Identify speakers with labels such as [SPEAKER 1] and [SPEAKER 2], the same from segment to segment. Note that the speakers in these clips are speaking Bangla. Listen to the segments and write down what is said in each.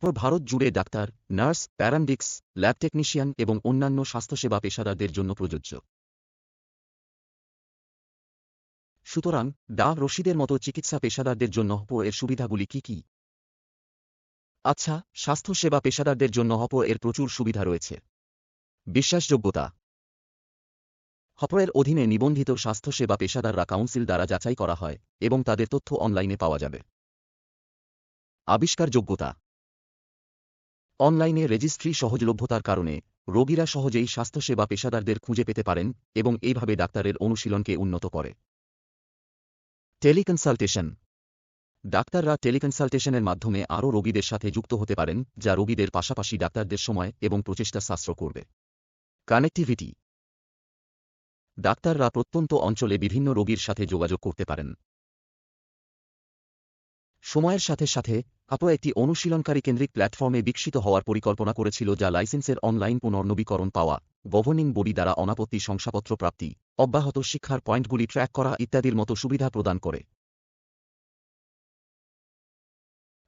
[SPEAKER 1] ভারত জুড়ে doctor, nurse, paramedics, lab technician এবং অন্যান্য স্বাস্থ্যসেবা পেশাদারদের জন্য প্রযোজ্য। সুতরাং, ডা রশিদের মতো চিকিৎসা পেশাদারদের জন্য হপ এর সুবিধাগুলি কি কি? আচ্ছা স্বাস্থ্যসেবা পেশাদারদের জন্য হপ এর প্রচুর সুবিধা রয়েছে। বিশ্বাসযোগ্যতা। হপরের অধীনে নিবন্ধিত স্বাস্থ্যসেবা পেশাদাররা কাউন্সিল দ্বারা যাচাই করা হয় এবং তাদের তথ্য অনলাইনে পাওয়া যাবে। আবিষ্কারযোগ্যতা। অনলাইনে রেজিস্ট্রি সহজলভ্যতার কারণে রোগীরা সহজেই স্বাস্থ্যসেবা পেশাদারদের খুঁজে পেতে পারেন এবং এইভাবে ডাক্তারের অনুশীলনকে উন্নত করে। টেলিকনসালটেশন। ডাক্তাররা টেলিকনসালটেশনের মাধ্যমে আরও রোগীদের সাথে যুক্ত হতে পারেন, যা রোগীদের পাশাপাশি ডাক্তারদের সময় এবং প্রচেষ্টা সাশ্র করবে। কানেক্টিভিটি। ডাক্তাররা প্রত্যন্ত অঞ্চলে বিভিন্ন রোগীর সাথে যোগাযোগ করতে পারেন। সময়ের সাথে সাথে আপো একটি অনুশীলনকারী কেন্দ্রিক প্ল্যাটফর্মে বিকশিত হওয়ার পরিকল্পনা করেছিল যা লাইসেন্সের অনলাইন পুনর্নবীকরণ পাওয়া, গভর্নিং বডি দ্বারা অনাপত্তি শংসাপত্র প্রাপ্তি, অব্যাহত শিক্ষার পয়েন্টগুলি ট্র্যাক করা ইত্যাদির মতো সুবিধা প্রদান করে।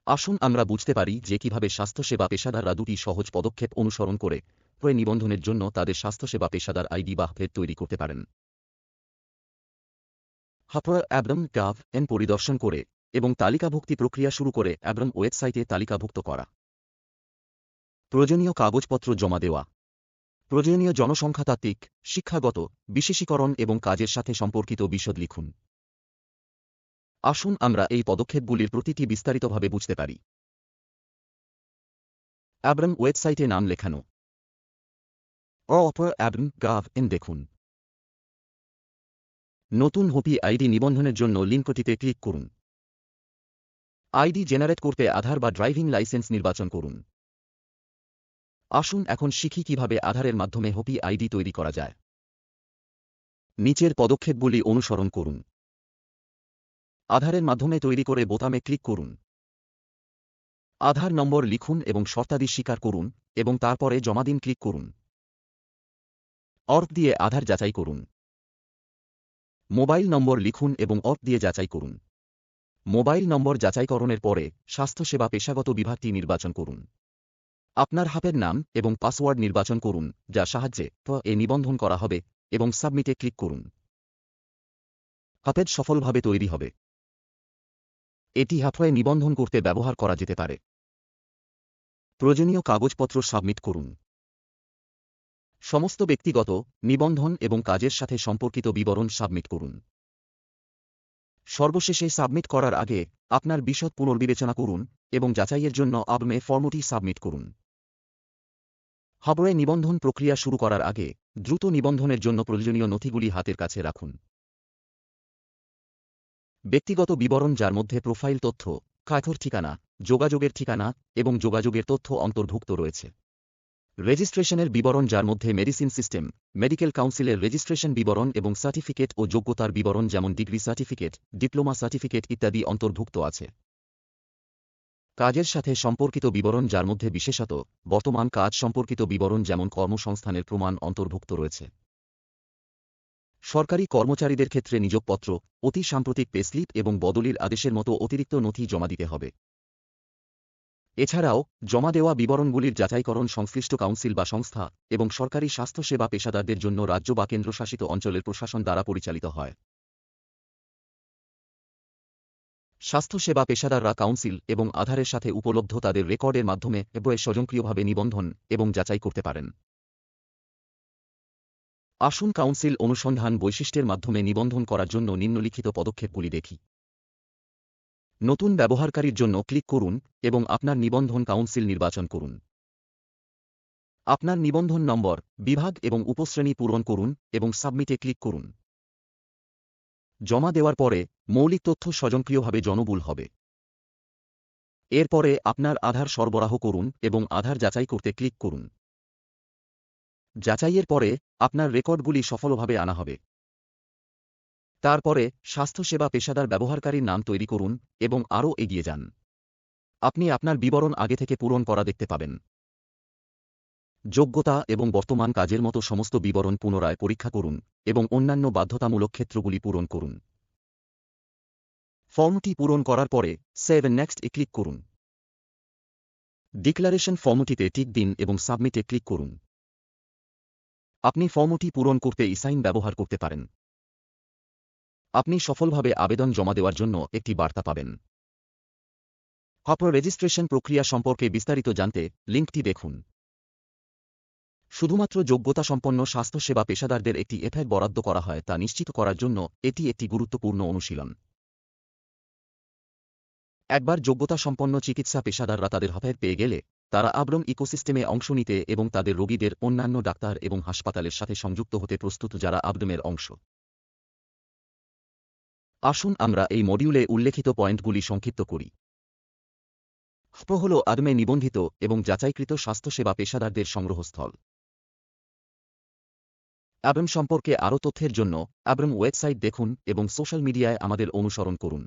[SPEAKER 1] আসুন আমরা বুঝতে পারি যে কীভাবে স্বাস্থ্যসেবা পেশাদাররা দুটি সহজ পদক্ষেপ অনুসরণ করে, ক্রয় নিবন্ধনের জন্য তাদের স্বাস্থ্যসেবা পেশাদার আইডি বা ফের তৈরি করতে পারেন। হাপর অ্যাব্রাম গাভ এন পরিদর্শন করে এবং তালিকাভুক্তি প্রক্রিয়া শুরু করে অ্যাব্রাম ওয়েবসাইটে তালিকাভুক্ত করা। প্রয়োজনীয় কাগজপত্র জমা দেওয়া। প্রয়োজনীয় জনসংখ্যাতাত্ত্বিক শিক্ষাগত, বিশেষীকরণ এবং কাজের সাথে সম্পর্কিত বিশদ লিখুন। আসুন আমরা এই পদক্ষেপগুলির প্রতিটি বিস্তারিতভাবে বুঝতে পারি। অ্যাব্রাম ওয়েবসাইটে নাম লেখানো। অপর অ্যাব্রাম গাভ এন দেখুন। নতুন হোপি আইডি নিবন্ধনের জন্য লিঙ্কটিতে ক্লিক করুন। আইডি জেনারেট করতে আধার বা ড্রাইভিং লাইসেন্স নির্বাচন করুন। আসুন এখন শিখি কীভাবে আধারের মাধ্যমে হোপি আইডি তৈরি করা যায়। নিচের পদক্ষেপগুলি অনুসরণ করুন। আধারের মাধ্যমে তৈরি করে বোতামে ক্লিক করুন। আধার নম্বর লিখুন এবং শর্তাদি স্বীকার করুন এবং তারপরে জমা দিন ক্লিক করুন। অর্ক দিয়ে আধার যাচাই করুন। মোবাইল নম্বর লিখুন এবং অর্ক দিয়ে যাচাই করুন। মোবাইল নম্বর যাচাইকরণের পরে স্বাস্থ্যসেবা পেশাগত বিভাগটি নির্বাচন করুন। আপনার হাপের নাম এবং পাসওয়ার্ড নির্বাচন করুন, যা সাহায্যে এ নিবন্ধন করা হবে এবং সাবমিটে ক্লিক করুন। হাপেড সফলভাবে তৈরি হবে। এটি হাফয়ে নিবন্ধন করতে ব্যবহার করা যেতে পারে। প্রয়োজনীয় কাগজপত্র সাবমিট করুন। সমস্ত ব্যক্তিগত নিবন্ধন এবং কাজের সাথে সম্পর্কিত বিবরণ সাবমিট করুন। সর্বশেষে সাবমিট করার আগে আপনার বিশদ পুনর্বিবেচনা করুন এবং যাচাইয়ের জন্য আবমে ফর্মটি সাবমিট করুন। হাবড়ে নিবন্ধন প্রক্রিয়া শুরু করার আগে দ্রুত নিবন্ধনের জন্য প্রয়োজনীয় নথিগুলি হাতের কাছে রাখুন। ব্যক্তিগত বিবরণ যার মধ্যে প্রোফাইল তথ্য কায়থর ঠিকানা, যোগাযোগের ঠিকানা এবং যোগাযোগের তথ্য অন্তর্ভুক্ত রয়েছে। রেজিস্ট্রেশনের বিবরণ যার মধ্যে মেডিসিন সিস্টেম, মেডিকেল কাউন্সিলের রেজিস্ট্রেশন বিবরণ এবং সার্টিফিকেট ও যোগ্যতার বিবরণ যেমন ডিগ্রি সার্টিফিকেট, ডিপ্লোমা সার্টিফিকেট ইত্যাদি অন্তর্ভুক্ত আছে। কাজের সাথে সম্পর্কিত বিবরণ যার মধ্যে বিশেষত বর্তমান কাজ সম্পর্কিত বিবরণ যেমন কর্মসংস্থানের প্রমাণ অন্তর্ভুক্ত রয়েছে। সরকারি কর্মচারীদের ক্ষেত্রে নিয়োগপত্র, অতি সাম্প্রতিক পেস্লিপ এবং বদলির আদেশের মতো অতিরিক্ত নথি জমা দিতে হবে। এছাড়াও, জমা দেওয়া বিবরণগুলির যাচাইকরণ সংশ্লিষ্ট কাউন্সিল বা সংস্থা এবং সরকারি স্বাস্থ্যসেবা পেশাদারদের জন্য রাজ্য বা কেন্দ্রশাসিত অঞ্চলের প্রশাসন দ্বারা পরিচালিত হয়। স্বাস্থ্যসেবা পেশাদাররা কাউন্সিল এবং আধারের সাথে উপলব্ধ তাদের রেকর্ডের মাধ্যমে এবয়ে স্বয়ংক্রিয়ভাবে নিবন্ধন এবং যাচাই করতে পারেন। আসুন কাউন্সিল অনুসন্ধান বৈশিষ্ট্যের মাধ্যমে নিবন্ধন করার জন্য নিম্নলিখিত পদক্ষেপগুলি দেখি। নতুন ব্যবহারকারীর জন্য ক্লিক করুন এবং আপনার নিবন্ধন কাউন্সিল নির্বাচন করুন। আপনার নিবন্ধন নম্বর, বিভাগ এবং উপশ্রেণী পূরণ করুন এবং সাবমিটে ক্লিক করুন। জমা দেওয়ার পরে মৌলিক তথ্য স্বয়ংক্রিয়ভাবে জনবুল হবে। এরপরে আপনার আধার সরবরাহ করুন এবং আধার যাচাই করতে ক্লিক করুন। যাচাইয়ের পরে আপনার রেকর্ডগুলি সফলভাবে আনা হবে। তারপরে স্বাস্থ্যসেবা পেশাদার ব্যবহারকারীর নাম তৈরি করুন এবং আরও এগিয়ে যান। আপনি আপনার বিবরণ আগে থেকে পূরণ করা দেখতে পাবেন। যোগ্যতা এবং বর্তমান কাজের মতো সমস্ত বিবরণ পুনরায় পরীক্ষা করুন এবং অন্যান্য বাধ্যতামূলক ক্ষেত্রগুলি পূরণ করুন। ফর্মটি পূরণ করার পরে সেভ নেক্সট এ ক্লিক করুন। ডিক্লারেশন ফর্মটিতে টিক দিন এবং সাবমিটে ক্লিক করুন। আপনি ফর্মটি পূরণ করতে ইসাইন ব্যবহার করতে পারেন। আপনি সফলভাবে আবেদন জমা দেওয়ার জন্য একটি বার্তা পাবেন। কর্পোরেট রেজিস্ট্রেশন প্রক্রিয়া সম্পর্কে বিস্তারিত জানতে লিঙ্কটি দেখুন। শুধুমাত্র যোগ্যতা সম্পন্ন স্বাস্থ্যসেবা পেশাদারদের একটি এফআইআর বরাদ্দ করা হয় তা নিশ্চিত করার জন্য এটি একটি গুরুত্বপূর্ণ অনুশীলন। একবার যোগ্যতা সম্পন্ন চিকিৎসা পেশাদাররা তাদের হফের পেয়ে গেলে, তারা আব্রম ইকোসিস্টেমে অংশ নিতে এবং তাদের রোগীদের অন্যান্য ডাক্তার এবং হাসপাতালের সাথে সংযুক্ত হতে প্রস্তুত যারা আব্রমের অংশ। আসুন আমরা এই মডিউলে উল্লেখিত পয়েন্টগুলি সংক্ষিপ্ত করি। হ্প হল আদমে নিবন্ধিত এবং যাচাইকৃত স্বাস্থ্যসেবা পেশাদারদের সংগ্রহস্থল। অ্যাব্রম সম্পর্কে আরও তথ্যের জন্য অ্যাব্রম ওয়েবসাইট দেখুন এবং সোশ্যাল মিডিয়ায় আমাদের অনুসরণ করুন।